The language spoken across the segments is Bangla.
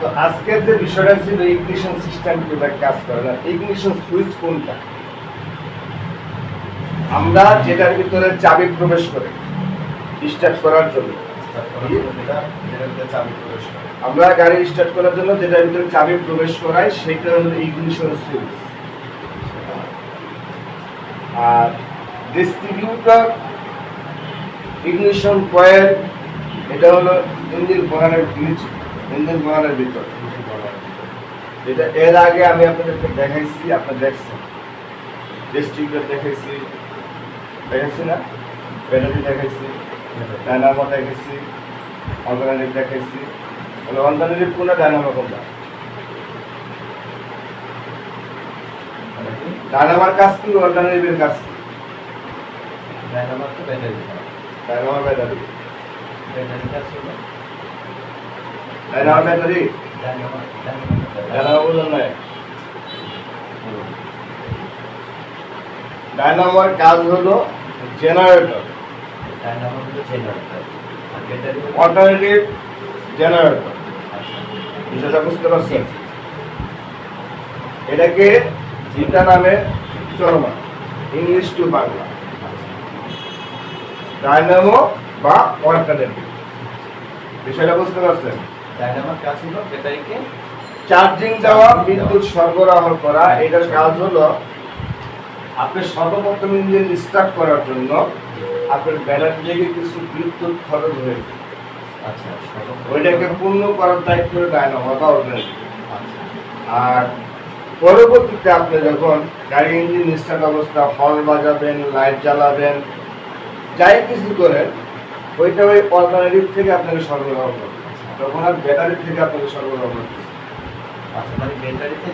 তো আজকের যে বিষয়টা ছিল ইগনিশন সিস্টেম কীভাবে কাজ করে না ইগনিশন সুইচ কোনটা? আমরা যেটার ভিতরে চাবি প্রবেশ করে স্টার্ট করার জন্য। আমরা গাড়ি স্টার্ট করার জন্য যেটার ভিতরে চাবি প্রবেশ করাই সেটা হলো ইগনিশন সুইচ আর ডিস্ট্রিবিউটর ইগনিশন কয়েল এটা হলো ইঞ্জিন বহানের নিচে ইঞ্জিন বহানের ভিতর। এটা এর আগে আমি আপনাদেরকে দেখাইছি আপনারা দেখছেন। ডিস্ট্রিবিউটর দেখাইছি। দেখাইছি না? ব্যাটারি দেখাইছি ডায়নামো দেখাইছি অর্গানিক দেখাইছি। তাহলে অর্গানিক কোনটা ডায়নামো কোনটা? ডায়নামার কাজ কি অর্গানিকের কাজ কি? ডায়নামার ব্যাটারি ডায়নামার ব্যাটারি বুঝুন নাই ডায়নামার কাজ হলো জেনারেটর অল্টারনেটিভ জেনারেটর বিষয়টা বুঝতে পারছেন এটাকে যেটা নামে চলমান ইংলিশ টু বাংলা ডায়নামো বা অল্টারনেটিভ বিষয়টা বুঝতে পারছেন চার্জিং দেওয়া বিদ্যুৎ সরবরাহ করা এটার কাজ হলো আপনি সর্বপ্রথম ইঞ্জিন স্টার্ট করার জন্য আপনার ব্যাটারি থেকে কিছু বিদ্যুৎ খরচ হয়েছে ওইটাকে পূর্ণ করার দায়িত্ব ডায়নামো বা অল্টারনেটিভ আর পরবর্তীতে আপনি যখন গাড়ি ইঞ্জিন স্টার্ট অবস্থা হর্ন বাজাবেন লাইট জ্বালাবেন যাই কিছু করেন ওইটা ওই অল্টারনেটিভ থেকে আপনাকে সরবরাহ করবে। তখন আর ব্যাটারি থেকে আপনাকে সরবরাহ করবে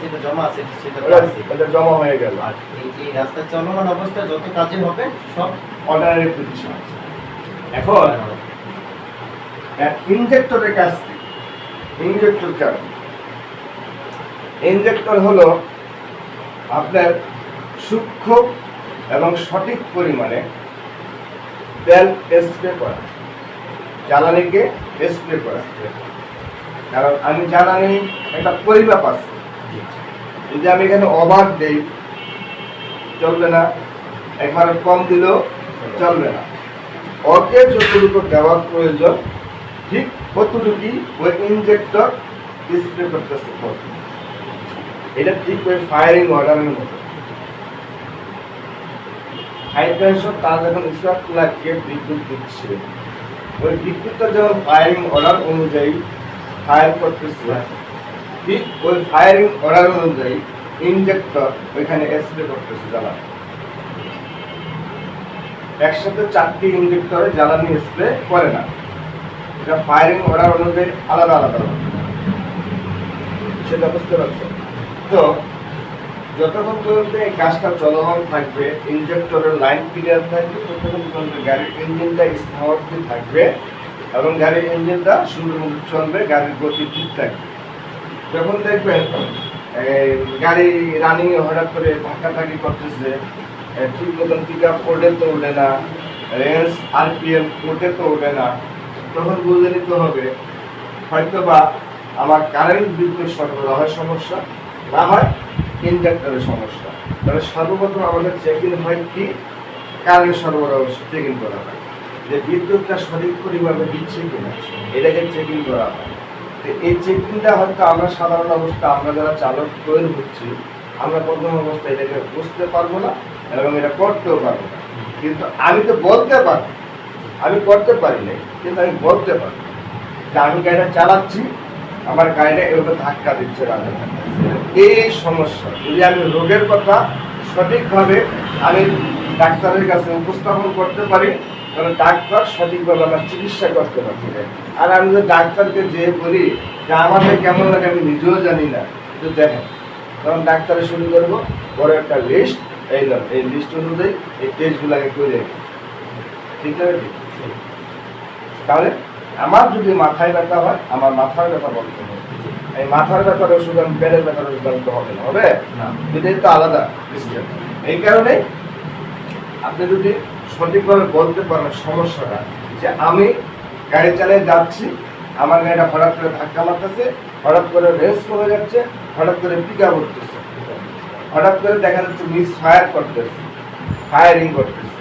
যেটা জমা আছে সেটা তো ওটা আছে। ওটা জমা হয়ে গেল। আর এই যে রাস্তায় চলমান অবস্থায় যত কাজে হবে সব পজিশন এখন ইনজেক্টরের কাজ ইনজেক্টর কাজ ইনজেক্টর হলো আপনার সূক্ষ্ম এবং সঠিক পরিমাণে তেল স্প্রে করা। জ্বালানিকে স্প্রে করা কারণ আমি জ্বালানি একটা পরিমাপ আছে। যদি আমি এখানে অবাধ দেই চলবে না। একবার কম দিলেও চলবে না। ওকে যতটুকু দেওয়ার প্রয়োজন ঠিক কতটুকুই ওই ইনজেক্টর স্প্রে করতেছে। এটা ঠিক ওই ফায়ারিং অর্ডারের মতো। হাই টেনশন তার যখন স্পার্ক লাগিয়ে বিদ্যুৎ দিচ্ছে। ওই বিদ্যুৎটা যখন ফায়ারিং অর্ডার অনুযায়ী ফায়ার করতেছে, ঠিক ওই ফায়ারিং অর্ডার অনুযায়ী ইনজেক্টর ওইখানে স্প্রে করতেছে জ্বালানি। একসাথে চারটি ইনজেক্টরে জ্বালানি স্প্রে করে না। এটা ফায়ারিং অর্ডার অনুযায়ী আলাদা আলাদা। সেটা বুঝতে পারছেন? তো যতক্ষণ পর্যন্ত এই কাজটা চলমান থাকবে ইঞ্জেক্টরের লাইন ক্লিয়ার থাকবে, ততক্ষণ পর্যন্ত গাড়ির ইঞ্জিনটা স্থাবরটি থাকবে এবং গাড়ির ইঞ্জিনটা সুন্দর চলবে, গাড়ির গতি ঠিক থাকবে। যখন দেখবেন গাড়ি রানিং হঠাৎ করে ধাক্কাধাক্কি করতেছে ঠিক মতন পিক আপ করলে তো ওঠে না, রেঞ্জ আরপিএম ওঠে তো ওঠে না, তখন বুঝে নিতে হবে হয়তো বা আমার কারেন্ট বিদ্যুৎ সরবরাহের সমস্যা, না হয় ইন্ডাক্টরের সমস্যা। তাহলে সর্বপ্রথম আমাদের চেক ইন হয় কি? কারেন্ট সরবরাহ চেক ইন করা হয়। যে বিদ্যুৎটা সঠিক পরিমাণে দিচ্ছে কিনা, এটাকে চেক ইন করা হয়। তো এই চেকিংটা হয়তো আমরা সাধারণ অবস্থা, আমরা যারা চালক তৈরি হচ্ছি, আমরা প্রথম অবস্থায় এটাকে বুঝতে পারব না এবং এটা করতেও পারব না। কিন্তু আমি তো বলতে পারি, আমি করতে পারি না কিন্তু আমি বলতে পারব। যে আমি গাড়িটা চালাচ্ছি, আমার গাড়িটা এভাবে ধাক্কা দিচ্ছে রাস্তায়। এই সমস্যা। যদি আমি রোগের কথা সঠিকভাবে আমি ডাক্তারের কাছে উপস্থাপন করতে পারি, তাহলে ডাক্তার সঠিকভাবে আমার চিকিৎসা করতে পারছে আর আমি যদি ডাক্তারকে যে বলি, যে আমাকে কেমন লাগে আমি নিজেও জানি না। তো দেখেন, তখন ডাক্তারে শুরু করব, বড় একটা লিস্ট এই লোক এই লিস্ট অনুযায়ী এই টেস্টগুলোকে করে ঠিক আছে তাহলে আমার যদি মাথায় ব্যথা হয়, আমার মাথার ব্যথা বলতে হবে এই মাথার ব্যথার ওষুধ আমি পেটের ব্যথার ওষুধ আনতে হবে না হবে? না। এটাই তো আলাদা। এই কারণে আপনি যদি সঠিকভাবে বলতে পারেন সমস্যাটা যে আমি গাড়ি চালিয়ে যাচ্ছি আমার গাড়িটা হঠাৎ করে ধাক্কা মারতেছে হঠাৎ করে রেস কমে যাচ্ছে হঠাৎ করে পিকা উঠতেছে হঠাৎ করে দেখা যাচ্ছে মিস ফায়ার করতেছে ফায়ারিং করতেছে।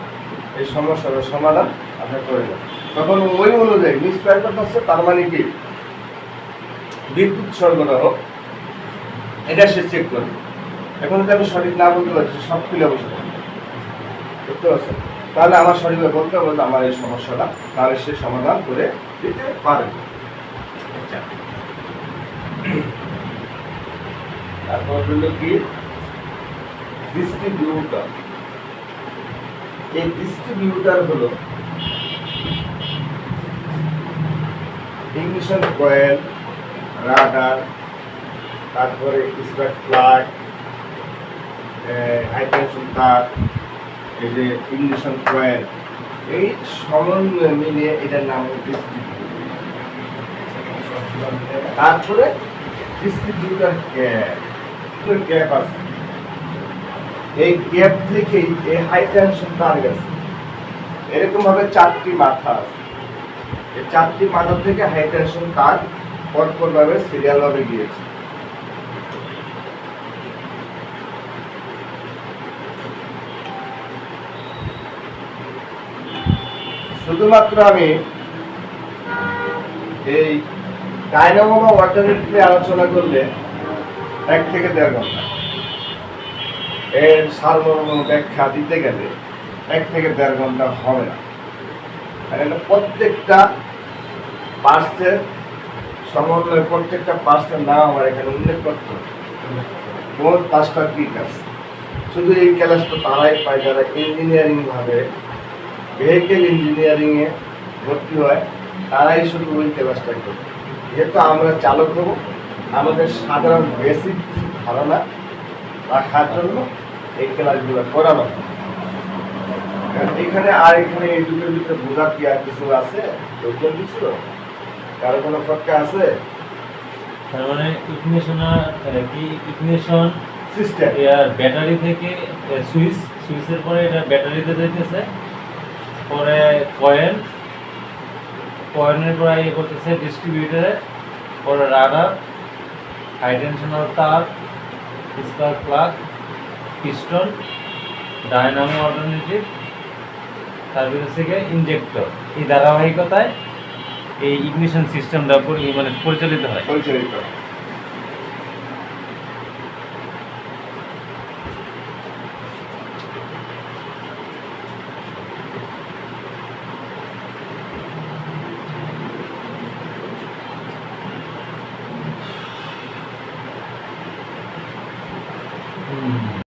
এই সমস্যার সমাধান আপনি করে দেন তখন ওই অনুযায়ী মিস ফায়ার করতেছে তার মানে কি? বিদ্যুৎ সরবরাহ, এটা সে চেক করবে এখন যদি আমি সঠিক না বলতে পারছি সব খুলে বসে বুঝতে পারছেন? তাহলে আমার শরীরে বলতে যে আমার এই সমস্যাটা, তাহলে সে সমাধান করে দিতে পারে। আচ্ছা। তারপর হলো কি? ডিস্ট্রিবিউটার এই ডিস্ট্রিবিউটার হলো ইগনিশন কয়েল রাডার, তারপরে স্পার্ক প্লাগ হাই টেনশন তার, এই যে ইগনিশন কয়েল এই সমন্বয় মিলিয়ে এটার নাম ডিস্ট্রিবিউটার তারপরে ডিস্ট্রিবিউটার ক্যাপ ক্যাপ আছে। এই ক্যাপ থেকেই এই হাই টেনশন তার গেছে। এরকম ভাবে চারটি মাথা আছে। এই চারটি মাথা থেকে হাই টেনশন তার পরপর ভাবে সিরিয়াল ভাবে গিয়েছে। শুধুমাত্র আমি এই ডায়নামো বা ওয়াটারেট নিয়ে আলোচনা করলে এক থেকে দেড় ঘণ্টা। এর সারমর্ম ব্যাখ্যা দিতে গেলে এক থেকে দেড় ঘণ্টা হবে না। আর প্রত্যেকটা পার্সের সমন্বয় প্রত্যেকটা পার্সের নাম আমার এখানে উল্লেখ করতে। কোন পাঁচটা কি কাজ শুধু এই ক্লাসটা তারাই পায় যারা ইঞ্জিনিয়ারিং ভাবে ভেহিকেল ইঞ্জিনিয়ারিং এ ভর্তি হয়, তারাই শুধু ওই ক্লাসটা করে। যেহেতু আমরা চালক হব, আমাদের সাধারণ বেসিক কিছু ধারণা রাখার জন্য এই ক্লাসগুলো করানো। এখানে আর এখানে এই দুটোর ভিতরে বোঝার কি আর কিছু আছে? ওইটার কিছু কারও কোনো ফটকা আছে? তার মানে ইগনিশনার কি ইগনিশন সিস্টেম এর ব্যাটারি থেকে সুইচ সুইচের পরে এটা ব্যাটারিতে যাইতেছে। পরে কয়েল কয়েলের পরে ইয়ে করতেছে ডিস্ট্রিবিউটারে পরে রাডার হাই টেনশনাল তার spark plug piston dynamo alternative তারপরে থেকে ইনজেক্টর এই ধারাবাহিকতায় এই ইগনিশন সিস্টেমটা মানে পরিচালিত হয়। পরিচালিত হুম